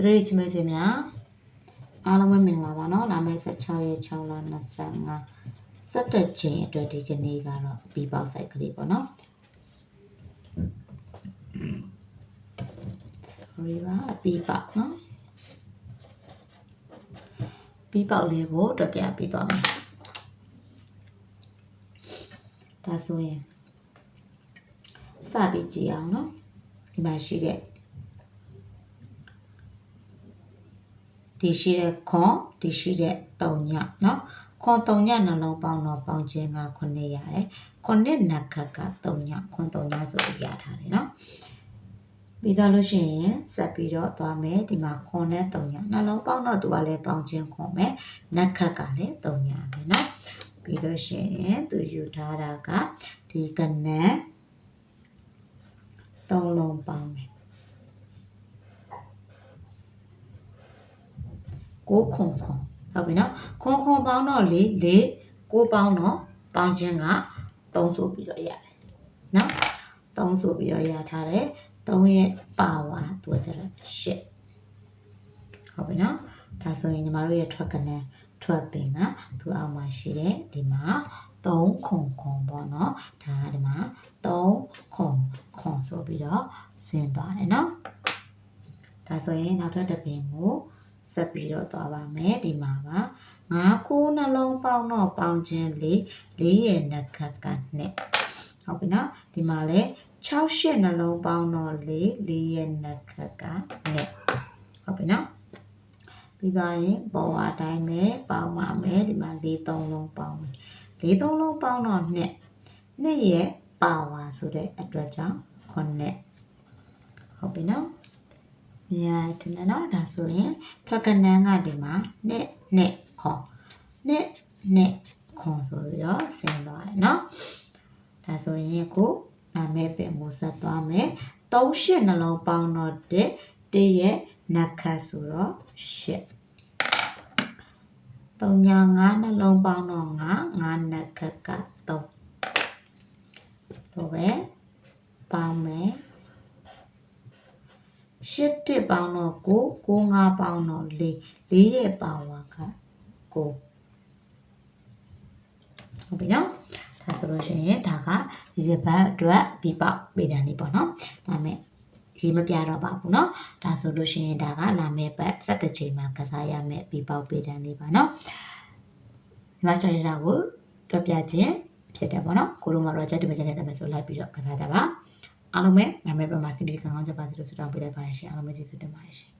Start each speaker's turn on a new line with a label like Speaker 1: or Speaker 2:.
Speaker 1: သူတို့ရဲ့ချစ်မိတ်ဆွေများအားလုံးပဲမင်္ဂလာပါနော်လာမယ့်16ရက်6လ25စက်တက်ချိန်အတွက်ဒီကနေ့ကတော့အပီပေါက်ဆိုင်ကလေးပေါ့နော် sorry ပါအပီပေါက်နော်ပီပေါက်လေးကိုတွက်ပြပေးသွားမယ်ဒါဆိုရင်စပြီးကြည့်အောင်နော်ဒီမှာရှိတဲ့ ဒီရှိတဲ့ခွန်ဒီရှိတဲ့တုံညเนาะခွန်တုံညနှလုံးပေါင်းတော့ပေါင်းခြင်းက9ရတယ်ခွန်နဲ့နက်ခတ်ကတုံညခွန်တုံညဆိုပြီးရထားတယ်เนาะပြီးသားလို့ရှိရင်ဆက်ပြီးတော့သွားမယ်ဒီမှာခွန်နဲ့တုံညနှလုံးပေါင်းတော့သူကလည်းပေါင်းခြင်းခွန်မယ်နက်ခတ်ကလည်းတုံညပဲเนาะပြီးလို့ရှိရင်သူယူထားတာကဒီကနက်သုံးလုံးပေါင်းမယ် ကိုခွန်ခွန်ဟုတ်ပြီနော်ခွန်ခွန်ပေါင်းတော့လေလေကိုပေါင်းတော့ပေါင်းခြင်းက3ဆိုပြီးတော့ရတယ်နော်3ဆိုပြီးတော့ရထားတယ်3ရဲ့ပါဝါသူကကျတော့8ဟုတ်ပြီနော်ဒါဆိုရင်ညီမတို့ရဲ့ track ကနေ track ပင်ကသူအောက်မှာရှိတယ်ဒီမှာ3ခွန်ခွန်ပေါ့နော်ဒါကဒီမှာ3ခွန်ခွန်ဆိုပြီးတော့ဆင်းသွားတယ်နော်ဒါဆိုရင်နောက်ထပ်တစ်ပင်ကို ဆက်ပြီးတော့သွားပါမယ်ဒီမှာပါငါးကိုးနှလုံးပေါင်းတော့ပေါင်းခြင်းလေးလေးရဲ့နှက်ခတ်ကနဲ့ဟုတ်ပြီနော်ဒီမှာလဲ6ရှစ်နှလုံးပေါင်းတော့လေးလေးရဲ့နှက်ခတ်ကနဲ့ဟုတ်ပြီနော်ပြီးသွားရင်ပေါ်အတိုင်းပဲပေါင်းပါမယ်ဒီမှာလေးသုံးလုံးပေါင်းမယ်လေးသုံးလုံးပေါင်းတော့နှစ်နှစ်ရဲ့ပါဝါဆိုတဲ့အတွက်ကြောင့်ခုနှစ်ဟုတ်ပြီနော် မြားတင်နော်ဒါဆိုရင်ထွက်ကနန်းကဒီမှာနှစ်နှစ်ခွန်နှစ်နှစ်ခွန်ဆိုပြီးတော့ဆင်းသွားတယ်နော်ဒါဆိုရင်ကိုနာမည်ပင်ကိုဆက်သွားမယ်၃ရှစ်နှလုံးပေါင်းတော့တစ်တစ်ရဲ့နက်ခတ်ဆိုတော့ရှစ်သုံးညာငါးနှလုံးပေါင်းတော့ငါငါနက်ခတ်က3လိုပဲပေါင်းမယ် ရှစ်တစ်ပေါင်းတော့ကိုကိုငါးပေါင်းတော့လေးလေးရဲ့ပါဝါကကိုဟုတ်ပြီနော်ဒါဆိုလို့ရှိရင်ဒါကဒီတစ်ပတ်အတွက်ပြပောက်ပေတံလေးပေါ့နော်ဒါမဲ့ရေးမပြတော့ပါဘူးเนาะဒါဆိုလို့ရှိရင်ဒါကလာမယ့်ပတ်7ချိန်မှာကစားရမယ့်ပြပောက်ပေတံလေးပါเนาะဒီမှာဆိုင်ရတာကိုတွက်ပြခြင်းဖြစ်တယ်ပေါ့နော်ကိုလိုမှာတော့ချက်တမချက်နဲ့တမဆိုလိုက်ပြီးတော့ကစားကြပါ အားလုံးပဲနာမည်ပတ်မှာစီပီကောင်းကောင်းကြပါစေလို့ဆုတောင်းပေးလိုက်ပါတယ်ရှင်အားလုံးပဲကျေးဇူးတင်ပါတယ်ရှင်